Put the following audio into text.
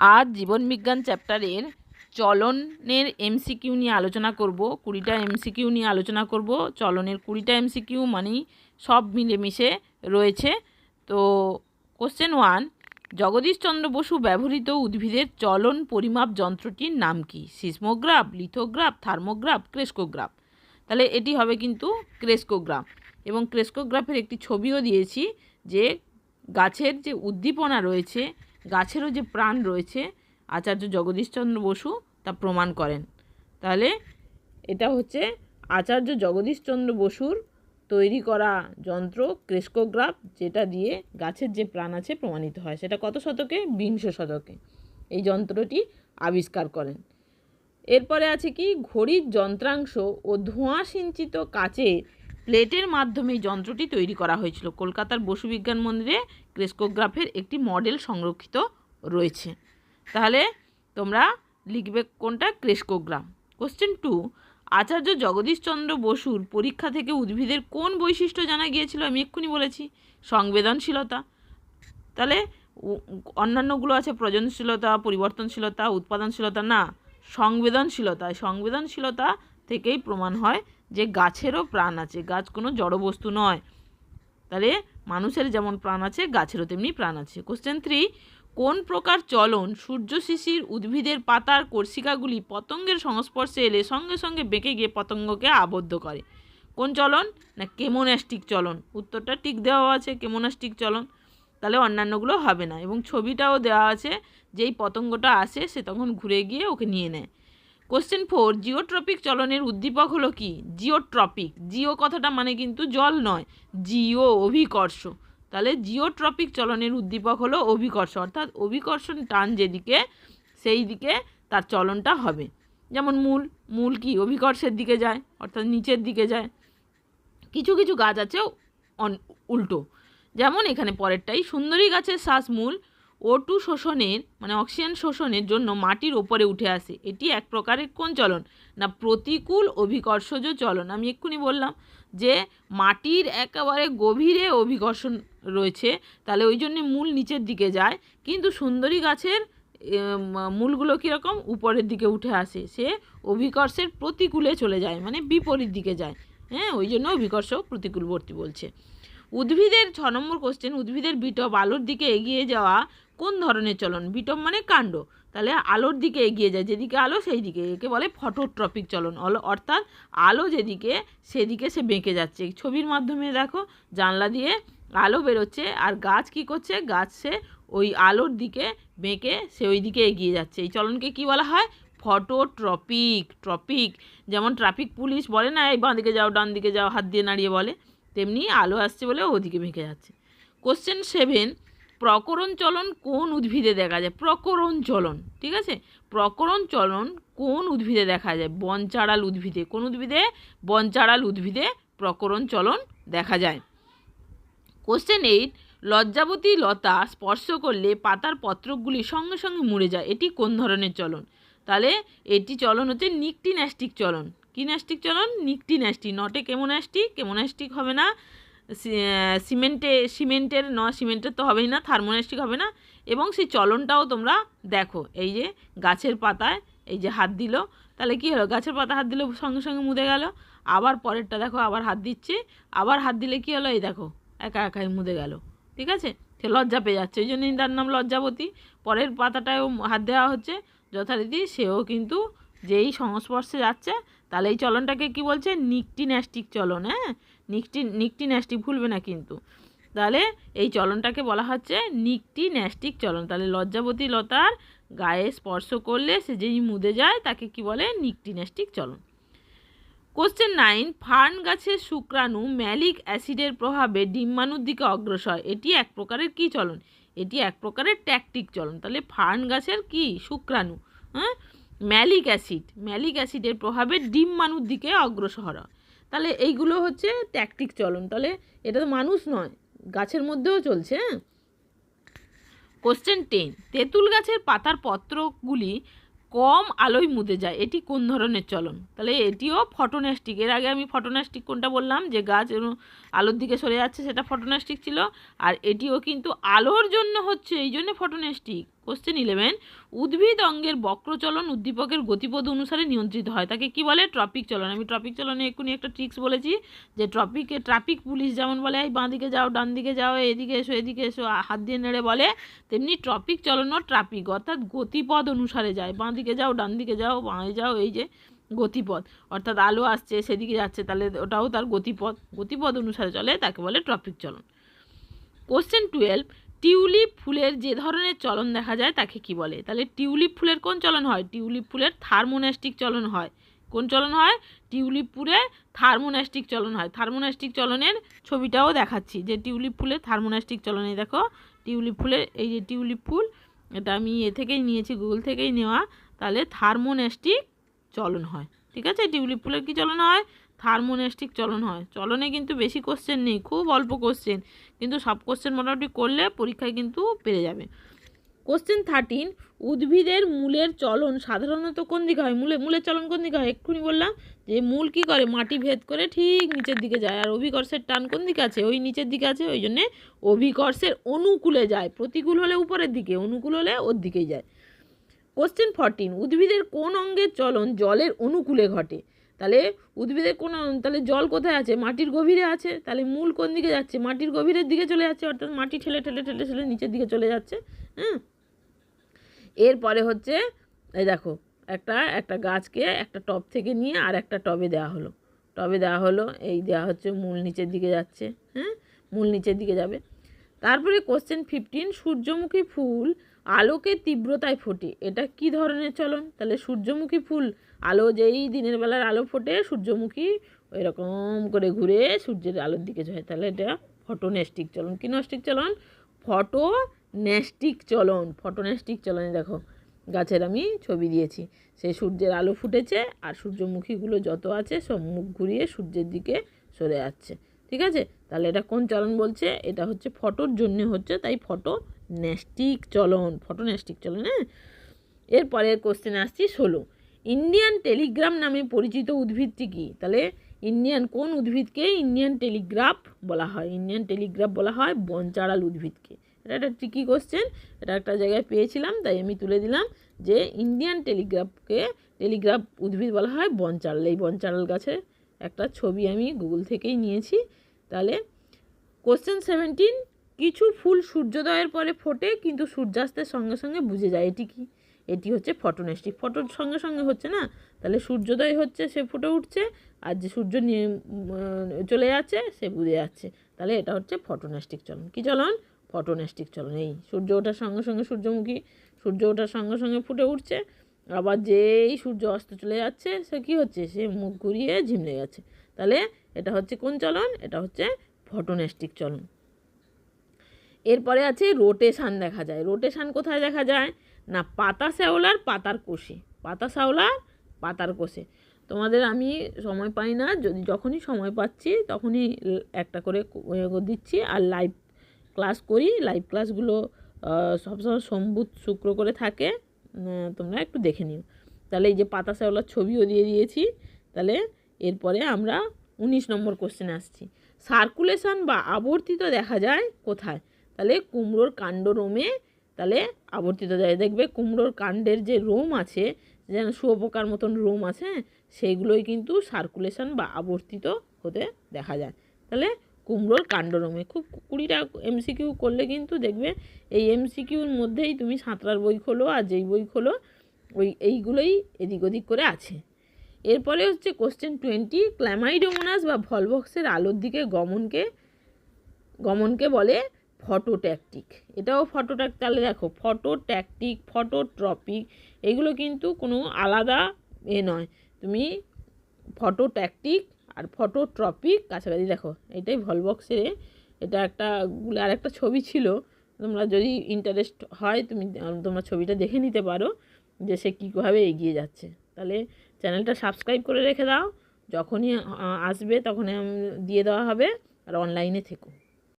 আজ জীবনবিজ্ঞান চ্যাপ্টারের চলনের এমসিকিউ নিয়ে আলোচনা করব, কুড়িটা এমসিকিউ নিয়ে আলোচনা করব। চলনের কুড়িটা এমসিকিউ মানেই সব মিলেমিশে রয়েছে। তো কোশ্চেন ওয়ান জগদীশচন্দ্র বসু ব্যবহৃত উদ্ভিদের চলন পরিমাপ যন্ত্রটির নাম কি? Seismograph, lithograph, thermograph, crescograph. তাহলে এটি হবে কিন্তু ক্রেস্কোগ্রাফ। এবং ক্রেস্কোগ্রাফের একটি ছবিও দিয়েছি যে গাছের যে উদ্দীপনা রয়েছে গাছেরও যে প্রাণ রয়েছে, আচার্য জগদীশচন্দ্র বসু তা প্রমাণ করেন। তাহলে এটা হচ্ছে আচার্য জগদীশচন্দ্র বসুর তৈরি করা যন্ত্র, ক্রেস্কোগ্রাফ, যেটা দিয়ে গাছের যে প্রাণ আছে প্রমাণিত হয়। সেটা কত শতকে? বিংশ শতকে। এই যন্ত্রটি আবিষ্কার করেন। এরপরে আছে কি? ঘড়ির যন্ত্রাংশ ও ধোঁয়া সিঞ্চিত কাচে প্লেটের মাধ্যমে যন্ত্রটি তৈরি করা হয়েছিল। কলকাতার বসু বিজ্ঞান মন্দিরে ক্রেস্কোগ্রাফের একটি মডেল সংরক্ষিত রয়েছে। তাহলে তোমরা লিখবে কোনটা? Crescograph question two Acharya Jagadishchandra বসুর পরীক্ষা থেকে উদ্ভিদের কোন বৈশিষ্ট্য জানা গিয়েছিল? আমি এক্ষুনি বলেছি, সংবেদনশীলতা। তাহলে অন্যান্যগুলো আছে প্রজনশীলতা পরিবর্তনশীলতা, উৎপাদনশীলতা, না, সংবেদনশীলতা। সংবেদনশীলতা থেকেই প্রমাণ হয় যে গাছেরও প্রাণ আছে, গাছ কোনো জড়বস্তু নয়। তাহলে মানুষের যেমন প্রাণ আছে, গাছেরও তেমনি প্রাণ আছে। কোশ্চেন থ্রি কোন প্রকার চলন সূর্য শিশির উদ্ভিদের পাতার কর্ষিকাগুলি পতঙ্গের সংস্পর্শে এলে সঙ্গে সঙ্গে বেঁকে গিয়ে পতঙ্গকে আবদ্ধ করে? কোন চলন? না কেমোনাস্টিক চলন। উত্তরটা টিক দেওয়া আছে কেমোনাস্টিক চলন। তাহলে অন্যান্যগুলো হবে না এবং ছবিটাও দেওয়া আছে, যেই পতঙ্গটা আসে সে তখন ঘুরে গিয়ে ওকে নিয়ে নেয়। কোশ্চেন ফোর জিওট্রপিক চলনের উদ্দীপক হলো কি? জিওট্রপিক জিও কথাটা মানে কিন্তু জল নয় জিও অভিকর্ষ। তাহলে জিওট্রপিক চলনের উদ্দীপক হলো অভিকর্ষ, অর্থাৎ অভিকর্ষণ টান যেদিকে, সেই দিকে তার চলনটা হবে। যেমন মূল মূল কি? অভিকর্ষের দিকে যায়, অর্থাৎ নিচের দিকে যায়। কিছু কিছু গাছ আছে উল্টো। যেমন এখানে পরেরটাই, সুন্দরী গাছের শ্বাসমূল ও টু শোষণের মানে অক্সিজেন শোষণের জন্য মাটির ওপরে উঠে আসে। এটি এক প্রকারের কোন চলন না, প্রতিকূল অভিকর্ষজ চলন আমি এক্ষুনি বললাম যে মাটির একেবারে গভীরে অভিকর্ষণ রয়েছে, তাহলে ওই জন্যে মূল নিচের দিকে যায়। কিন্তু সুন্দরী গাছের মূলগুলো কীরকম? উপরের দিকে উঠে আসে। সে অভিকর্ষের প্রতিকূলে চলে যায় মানে বিপরীত দিকে যায়। হ্যাঁ ওই জন্য অভিকর্ষ প্রতিকূলবর্তী বলছে। উদ্ভিদের, ছ নম্বর কোশ্চেন উদ্ভিদের বিটপ আলোর দিকে এগিয়ে যাওয়া কোন ধরনের চলন? বিটম মানে কাণ্ড। তাহলে আলোর দিকে এগিয়ে যায়, যেদিকে আলো সেই দিকে। একে বলে ফটোট্রপিক চলন। অর্থাৎ আলো যেদিকে, সেদিকে সে বেঁকে যাচ্ছে। ছবির মাধ্যমে দেখো, জানলা দিয়ে আলো বেরোচ্ছে আর গাছ কি করছে? গাছ সে ওই আলোর দিকে বেঁকে সে ওই দিকে এগিয়ে যাচ্ছে। এই চলনকে কি বলা হয়? ফটোট্রপিক ট্রপিক যেমন ট্রাফিক পুলিশ বলে না, এই বাঁ দিকে যাও, ডান দিকে যাও, হাত দিয়ে নাড়িয়ে বলে। তেমনি আলো আসছে বলে ওদিকে বেঁকে যাচ্ছে। কোশ্চেন সেভেন প্রকরণ চলন কোন উদ্ভিদে দেখা যায়? প্রকরণ চলন, ঠিক আছে? প্রকরণ চলন কোন উদ্ভিদে দেখা যায়? বনচাড়াল উদ্ভিদে। কোন উদ্ভিদে? বনচাড়াল উদ্ভিদে প্রকরণ চলন দেখা যায়। কোশ্চেন এইট লজ্জাবতী লতা স্পর্শ করলে পাতার পত্রগুলি সঙ্গে সঙ্গে মুড়ে যায়। এটি কোন ধরনের চলন? তাহলে এটি চলন হচ্ছে নিকটি ন্যাস্টিক চলন। কি ন্যাস্টিক চলন? নিকটি ন্যাস্টিক নটে কেমোন্যাস্টিক? কেমোন্যাস্টিক হবে না। সিমেন্টে, সিমেন্টের ন, সিমেন্টের তো হবেই না থার্মোন্যাস্টিক হবে না। এবং সেই চলনটাও তোমরা দেখো। এই যে গাছের পাতায় এই যে হাত দিল, তাহলে কি হলো? গাছের পাতা হাত দিলে, সঙ্গে সঙ্গে মুদে গেল। আবার পরেরটা দেখো, আবার হাত দিচ্ছে। আবার হাত দিলে কি হলো? এই দেখো, একা একাই মুদে গেল। ঠিক আছে? সে লজ্জা পেয়ে যাচ্ছে। ওই জন্যই তার নাম লজ্জাবতী। পরের পাতাটায়ও হাত দেওয়া হচ্ছে যথারীতি। সেও কিন্তু যেই সংস্পর্শে যাচ্ছে, তাহলে এই চলনটাকে কি বলছে? নিকটি ন্যাস্টিক চলন হ্যাঁ? নিকটি নিকটি ন্যাস্টিক ভুলবে না কিন্তু। তাহলে এই চলনটাকে বলা হচ্ছে নিকটি ন্যাস্টিক চলন। তাহলে লজ্জাবতী লতার গায়ে স্পর্শ করলে সে যেই মুদে যায়, তাকে কি বলে? নিকটি ন্যাস্টিক চলন। কোশ্চেন নাইন ফার্ন গাছের শুক্রাণু ম্যালিক অ্যাসিডের প্রভাবে ডিম্বাণুর দিকে অগ্রসর। এটি এক প্রকারের কি চলন? এটি এক প্রকারের ট্যাকটিক চলন। তাহলে ফার্ন গাছের কি? শুক্রাণু হ্যাঁ? Malic acid. ম্যালিক অ্যাসিডের প্রভাবে ডিম্বাণুর দিকে অগ্রসর। হয় তাহলে এইগুলো হচ্ছে ট্যাকটিক চলন। তাহলে এটা তো মানুষ নয়, গাছের মধ্যেও চলছে হ্যাঁ? কোশ্চেন টেন তেঁতুল গাছের পাতার পত্রগুলি কম আলোয় মুদে যায়, এটি কোন ধরনের চলন? তাহলে এটিও ফটোন্যাস্টিক এর আগে আমি ফটোন্যাস্টিক কোনটা বললাম, যে গাছ আলোর দিকে সরে যাচ্ছে সেটা ফটোন্যাস্টিক ছিল, আর এটিও কিন্তু আলোর জন্য হচ্ছে, এই জন্য ফটোন্যাস্টিক কোশ্চেন ইলেভেন, উদ্ভিদ অঙ্গের বক্রচলন উদ্দীপকের গতিপথ অনুসারে নিয়ন্ত্রিত হয়। তাকে কি বলে? ট্রপিক চলন। আমি ট্রপিক চলনে এক্ষুনি একটা ট্রিক্স বলেছি যে ট্রপিকে, ট্রাফিক পুলিশ যেমন বলে, এই বাঁ দিকে যাও, ডান দিকে যাও এদিকে এসো এদিকে এসো হাত দিয়ে নেড়ে বলে, তেমনি ট্রপিক চলনও ট্রাফিক, অর্থাৎ গতিপথ অনুসারে যায়। বাঁ দিকে যাও, ডান দিকে যাও, বাঁয়ে যাও, এই যে গতিপথ। অর্থাৎ আলো আসছে, সেদিকে যাচ্ছে, তাহলে ওটাও তার গতিপথ। গতিপথ অনুসারে চলে, তাকে বলে ট্রপিক চলন। কোশ্চেন টুয়েলভ টিউলিপ ফুলের যে ধরনের চলন দেখা যায় তাকে কি বলে? তাহলে টিউলিপ ফুলের কোন চলন হয়? টিউলিপ ফুলের থার্মোন্যাস্টিক চলন হয়। কোন চলন হয়? টিউলিপ ফুলের থার্মোন্যাস্টিক চলন হয়। থার্মোন্যাস্টিক চলনের ছবিটাও দেখাচ্ছি। যে টিউলিপ ফুলের থার্মোনাস্টিক চলন দেখো, টিউলিপ ফুলের এই যে টিউলিপ ফুল, এটা আমি এ থেকেই নিয়েছি, গুগল থেকেই নেওয়া, তাহলে থার্মোন্যাস্টিক চলন হয়। ঠিক আছে? টিউলিপ ফুলের কি চলন হয়? থার্মোন্যাস্টিক চলন হয়। চলনে কিন্তু বেশি কোশ্চেন নেই, খুব অল্প কোশ্চেন কিন্তু সব কোশ্চেন মোটামুটি করলে পরীক্ষায় কিন্তু পেরে যাবে। কোশ্চেন থার্টিন উদ্ভিদের মূলের চলন সাধারণত কোন দিকে হয়? মূলে মূলের চলন কোন দিকে হয়? এক্ষুনি বললাম যে মূল কি করে? মাটি ভেদ করে ঠিক নিচের দিকে যায় আর অভিকর্ষের টান কোন দিকে আছে? ওই নিচের দিকে আছে, ওই জন্যে অভিকর্ষের অনুকূলে যায়। প্রতিকূল হলে উপরের দিকে, অনুকূল হলে ওর দিকেই যায়। কোশ্চেন ফরটিন উদ্ভিদের কোন অঙ্গের চলন জলের অনুকূলে ঘটে? তাহলে উদ্ভিদের কোন, তাহলে জল কোথায় আছে? মাটির গভীরে আছে? তাহলে মূল কোন দিকে যাচ্ছে? মাটির গভীরের দিকে চলে যাচ্ছে, অর্থাৎ মাটি ঠেলে ঠেলে ঠেলে ঠেলে নিচের দিকে চলে যাচ্ছে হ্যাঁ এরপরে হচ্ছে, এই দেখো, একটা একটা গাছকে একটা টব থেকে নিয়ে আর একটা টবে দেওয়া হলো। টবে দেওয়া হলো, এই দেওয়া হচ্ছে মূল নিচের দিকে যাচ্ছে হ্যাঁ মূল নিচের দিকে যাবে। তারপরে কোশ্চেন ফিফটিন সূর্যমুখী ফুল আলোকে তীব্রতায় ফোটে। এটা কি ধরনের চলন? তাহলে সূর্যমুখী ফুল, আলো যেই দিনের বেলার আলো ফোটে, সূর্যমুখী এরকম করে ঘুরে সূর্যের আলোর দিকে যায়। তাহলে এটা ফটোনেস্টিক চলন। কি নস্টিক চলন? ফটো ন্যাস্টিক চলন। ফটোনেস্টিক চলনে দেখো, গাছের আমি ছবি দিয়েছি। সেই সূর্যের আলো ফুটেছে আর সূর্যমুখীগুলো যত আছে সব মুখ ঘুরিয়ে সূর্যের দিকে সরে যাচ্ছে। ঠিক আছে? তাহলে এটা কোন চলন বলছে? এটা হচ্ছে ফটোর জন্য হচ্ছে, তাই ফটো নেস্টিক চলন, ফটো নেস্টিক চলন হ্যাঁ? এরপরে কোশ্চেন আসছি ষোলো। ইন্ডিয়ান টেলিগ্রাম নামে পরিচিত উদ্ভিদটি কী? তাহলে ইন্ডিয়ান কোন উদ্ভিদকে ইন্ডিয়ান টেলিগ্রাফ বলা হয়? ইন্ডিয়ান টেলিগ্রাফ বলা হয় বনচাড়াল উদ্ভিদকে। এটা একটা ট্রিকি কোশ্চেন এটা একটা জায়গায় পেয়েছিলাম, তাই আমি তুলে দিলাম যে ইন্ডিয়ান টেলিগ্রাফকে টেলিগ্রাফ উদ্ভিদ বলা হয় বনচাড়াল এই বনচাড়াল গাছের একটা ছবি আমি গুগল থেকেই নিয়েছি। তাহলে কোশ্চেন সেভেন্টিন কিছু ফুল সূর্যোদয়ের পরে ফোটে, কিন্তু সূর্যাস্তের সঙ্গে সঙ্গে বুঝে যায় এটি কি? এটি হচ্ছে ফটোনেস্টিক। ফটোর সঙ্গে সঙ্গে হচ্ছে না? তাহলে সূর্যোদয় হচ্ছে, সে ফুটে উঠছে, আর যে সূর্য নিয়ে চলে যাচ্ছে, সে বুঝে যাচ্ছে। তাহলে এটা হচ্ছে ফটোনেস্টিক চলন। কী চলন? ফটোনেস্টিক চলন। এই সূর্য ওঠার সঙ্গে সঙ্গে সূর্যমুখী, সূর্য ওঠার সঙ্গে সঙ্গে ফুটে উঠছে, আবার যেই সূর্য অস্ত চলে যাচ্ছে, সে কী হচ্ছে? সে মুখ ঘুরিয়ে ঝিমলে যাচ্ছে। তাহলে এটা হচ্ছে কোন চলন? এটা হচ্ছে ফটোনেস্টিক চলন। এরপরে আছে রোটেশান দেখা যায়। রোটেশান কোথায় দেখা যায়? না, পাতা শ্যাওলার পাতার কোষে। পাতা শ্যাওলার পাতার কোষে। তোমাদের আমি সময় পাই না, যদি যখনই সময় পাচ্ছি তখনই একটা করে দিচ্ছি আর লাইভ ক্লাস করি। লাইভ ক্লাসগুলো সবসময় সোমবুধ শুক্র করে থাকে। তোমরা একটু দেখে নিও। তাহলে এই যে পাতা শ্যাওলার ছবিও দিয়ে দিয়েছি। তাহলে এরপরে আমরা উনিশ নম্বর কোশ্চেনে আসছি। সার্কুলেশন বা আবর্তিত দেখা যায় কোথায়? তাহলে কুমড়োর কাণ্ড রোমে তাহলে আবর্তিত যায়। দেখবে কুমড়োর কাণ্ডের যে রোম আছে, যেন শুয়োপোকার মতন রোম আছে সেইগুলোই কিন্তু সার্কুলেশন বা আবর্তিত হতে দেখা যায়। তাহলে কুমড়োর কাণ্ডরোমে খুব কুড়িটা এমসিকিউ করলে কিন্তু দেখবে এই এমসিকিউর মধ্যেই তুমি সাঁতরার বই খোলো আর যেই বই খোলো, ওই এইগুলোই এদিক ওদিক করে আছে। এরপরে হচ্ছে কোশ্চেন টোয়েন্টি ক্ল্যামাইডোমোনাস বা ভলভক্সের আলোর দিকে গমনকে গমনকে বলে ফটোট্যাকটিক এটাও ফটোট্যাক তাহলে দেখো ফটোট্যাকটিক ফটোট্রপিক এগুলো কিন্তু কোনো আলাদা এ নয়। তুমি ফটোট্যাকটিক আর ফটোট্রপিক কাছাকাছি, দেখো, এটাই ভলবক্সে এটা একটা আর একটা ছবি ছিল। তোমরা যদি ইন্টারেস্ট হয়, তুমি তোমরা ছবিটা দেখে নিতে পারো যে সে কীভাবে এগিয়ে যাচ্ছে। তাহলে চ্যানেলটা সাবস্ক্রাইব করে রেখে দাও, যখনই আসবে তখনই দিয়ে দেওয়া হবে, আর অনলাইনে থেকো।